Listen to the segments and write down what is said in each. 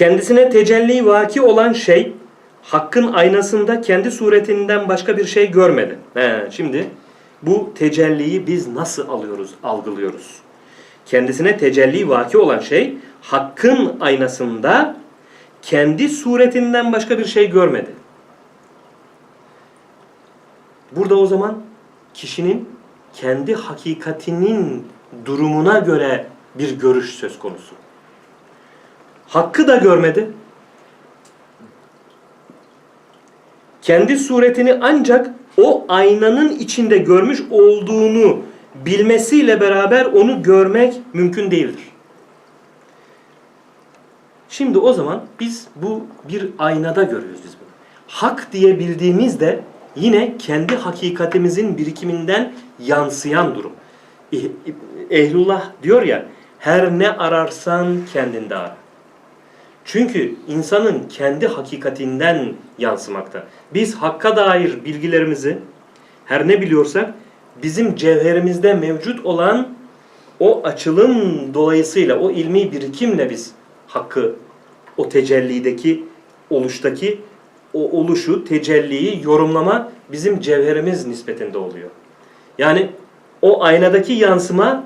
Kendisine tecelli vaki olan şey hakkın aynasında kendi suretinden başka bir şey görmedi. He, şimdi bu tecelliyi biz nasıl alıyoruz, algılıyoruz? Kendisine tecelli vaki olan şey hakkın aynasında kendi suretinden başka bir şey görmedi. Burada o zaman kişinin kendi hakikatinin durumuna göre bir görüş söz konusu. Hakkı da görmedi. Kendi suretini ancak o aynanın içinde görmüş olduğunu bilmesiyle beraber onu görmek mümkün değildir. Şimdi o zaman biz bu bir aynada görüyoruz biz bunu. Hak diye bildiğimizde yine kendi hakikatimizin birikiminden yansıyan durum. Eh- Ehlullah diyor ya her ne ararsan kendinde ara. Çünkü insanın kendi hakikatinden yansımakta. Biz hakka dair bilgilerimizi her ne biliyorsak bizim cevherimizde mevcut olan o açılım dolayısıyla o ilmi birikimle biz hakkı o tecellideki oluştaki o oluşu, tecelliyi yorumlama bizim cevherimiz nispetinde oluyor. Yani o aynadaki yansıma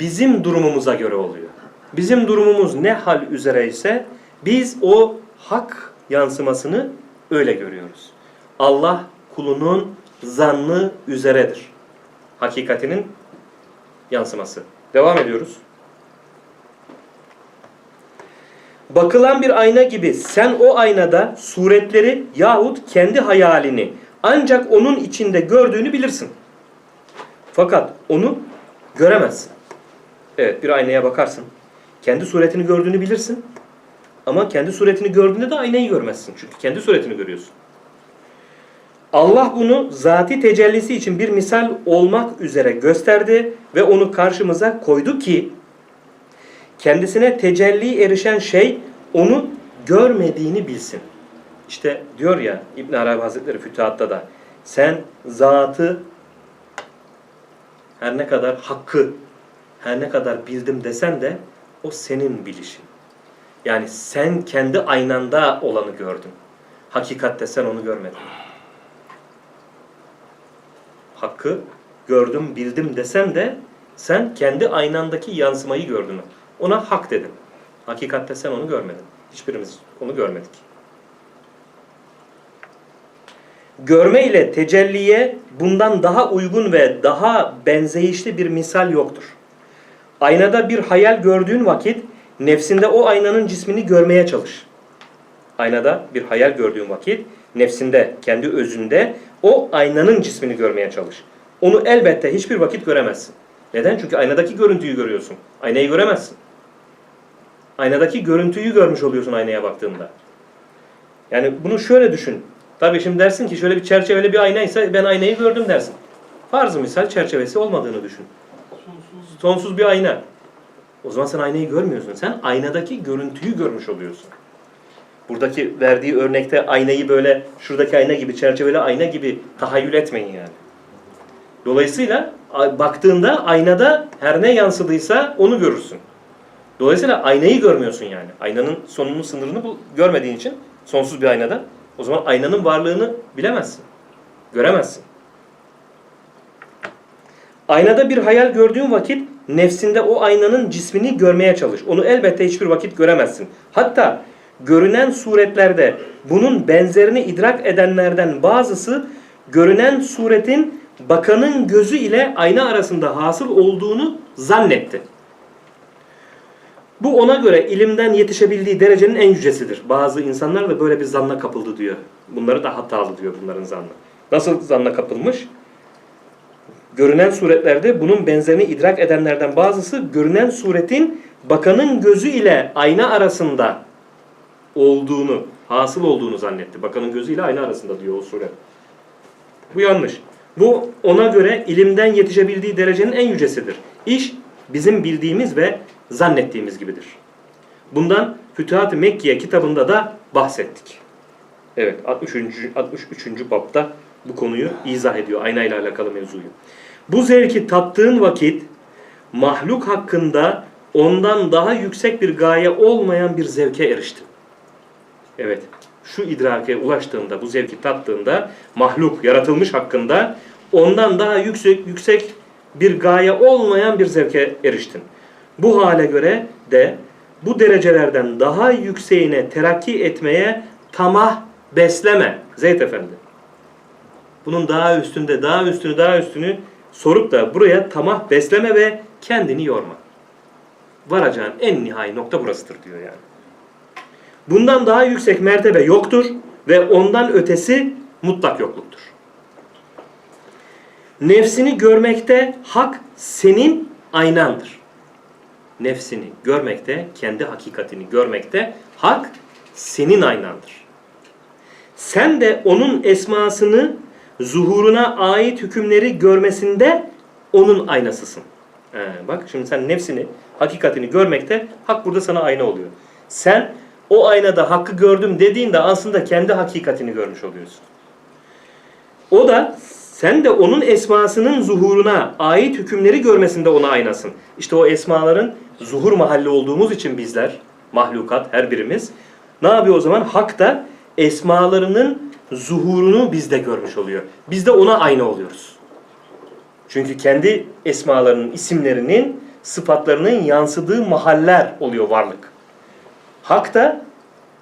bizim durumumuza göre oluyor. Bizim durumumuz ne hal üzere ise biz o hak yansımasını öyle görüyoruz. Allah kulunun zannı üzeredir. Hakikatinin yansıması. Devam ediyoruz. Bakılan bir ayna gibi sen o aynada suretleri yahut kendi hayalini ancak onun içinde gördüğünü bilirsin. Fakat onu göremezsin. Evet bir aynaya bakarsın. Kendi suretini gördüğünü bilirsin. Ama kendi suretini gördüğünde de aynayı görmezsin. Çünkü kendi suretini görüyorsun. Allah bunu zati tecellisi için bir misal olmak üzere gösterdi ve onu karşımıza koydu ki kendisine tecelli erişen şey onu görmediğini bilsin. İşte diyor ya İbn Arabi Hazretleri Fütuhat'ta da sen zatı her ne kadar hakkı her ne kadar bildim desen de o senin bilişin. Yani sen kendi aynanda olanı gördün. Hakikatte sen onu görmedin. Hakkı gördüm, bildim desen de sen kendi aynandaki yansımayı gördün. Ona hak dedin. Hakikatte sen onu görmedin. Hiçbirimiz onu görmedik. Görme ile tecelliye bundan daha uygun ve daha benzeyişli bir misal yoktur. Aynada bir hayal gördüğün vakit nefsinde o aynanın cismini görmeye çalış. Aynada bir hayal gördüğün vakit nefsinde, kendi özünde o aynanın cismini görmeye çalış. Onu elbette hiçbir vakit göremezsin. Neden? Çünkü aynadaki görüntüyü görüyorsun. Aynayı göremezsin. Aynadaki görüntüyü görmüş oluyorsun aynaya baktığında. Yani bunu şöyle düşün. Tabii şimdi dersin ki şöyle bir çerçeveli bir aynaysa ben aynayı gördüm dersin. Farz-ı misal çerçevesi olmadığını düşün. Sonsuz bir ayna. O zaman sen aynayı görmüyorsun. Sen aynadaki görüntüyü görmüş oluyorsun. Buradaki verdiği örnekte aynayı böyle şuradaki ayna gibi, çerçeveli ayna gibi tahayyül etmeyin yani. Dolayısıyla baktığında aynada her ne yansıdıysa onu görürsün. Dolayısıyla aynayı görmüyorsun yani. Aynanın sonunu, sınırını bu, görmediğin için sonsuz bir aynada o zaman aynanın varlığını bilemezsin. Göremezsin. Aynada bir hayal gördüğün vakit nefsinde o aynanın cismini görmeye çalış. Onu elbette hiçbir vakit göremezsin. Hatta görünen suretlerde bunun benzerini idrak edenlerden bazısı görünen suretin bakanın gözü ile ayna arasında hasıl olduğunu zannetti. Bu ona göre ilimden yetişebildiği derecenin en yücesidir. Bazı insanlar da böyle bir zanna kapıldı diyor. Bunları da hatalı diyor bunların zannı. Nasıl zanna kapılmış? Görünen suretlerde bunun benzerini idrak edenlerden bazısı görünen suretin bakanın gözü ile ayna arasında olduğunu, hasıl olduğunu zannetti. Bakanın gözü ile ayna arasında diyor o suret. Bu yanlış. Bu ona göre ilimden yetişebildiği derecenin en yücesidir. İş bizim bildiğimiz ve zannettiğimiz gibidir. Bundan Fütuhat-ı Mekkiye kitabında da bahsettik. Evet 63. 63. bapta bu konuyu izah ediyor. Ayna ile alakalı mevzuyu. Bu zevki tattığın vakit mahluk hakkında ondan daha yüksek bir gaye olmayan bir zevke eriştin. Evet, şu idrake ulaştığında, bu zevki tattığında mahluk, yaratılmış hakkında ondan daha yüksek yüksek bir gaye olmayan bir zevke eriştin. Bu hale göre de bu derecelerden daha yükseğine terakki etmeye tamah besleme Zeyd Efendi. Bunun daha üstünde, daha üstünü, daha üstünü sorup da buraya tamah besleme ve kendini yorma. Varacağın en nihai nokta burasıdır diyor yani. Bundan daha yüksek mertebe yoktur ve ondan ötesi mutlak yokluktur. Nefsini görmekte hak senin aynandır. Nefsini görmekte, kendi hakikatini görmekte hak senin aynandır. Sen de onun esmasını zuhuruna ait hükümleri görmesinde onun aynasısın. He, bak şimdi sen nefsini, hakikatini görmekte hak burada sana ayna oluyor. Sen o aynada hakkı gördüm dediğinde aslında kendi hakikatini görmüş oluyorsun. O da sen de onun esmasının zuhuruna ait hükümleri görmesinde ona aynasın. İşte o esmaların zuhur mahalli olduğumuz için bizler, mahlukat her birimiz ne yapıyor o zaman? Hak da esmalarının zuhurunu bizde görmüş oluyor. Biz de ona aynı oluyoruz. Çünkü kendi esmalarının, isimlerinin, sıfatlarının yansıdığı mahaller oluyor varlık. Hak da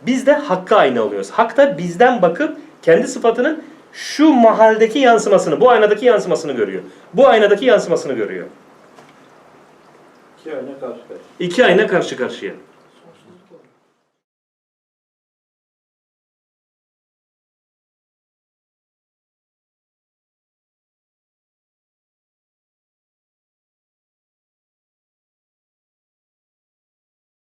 biz de hakka aynı oluyoruz. Hak da bizden bakıp kendi sıfatının şu mahaldeki yansımasını, bu aynadaki yansımasını görüyor. Bu aynadaki yansımasını görüyor. İki ayna karşı karşıya. İki ayna karşı karşıya.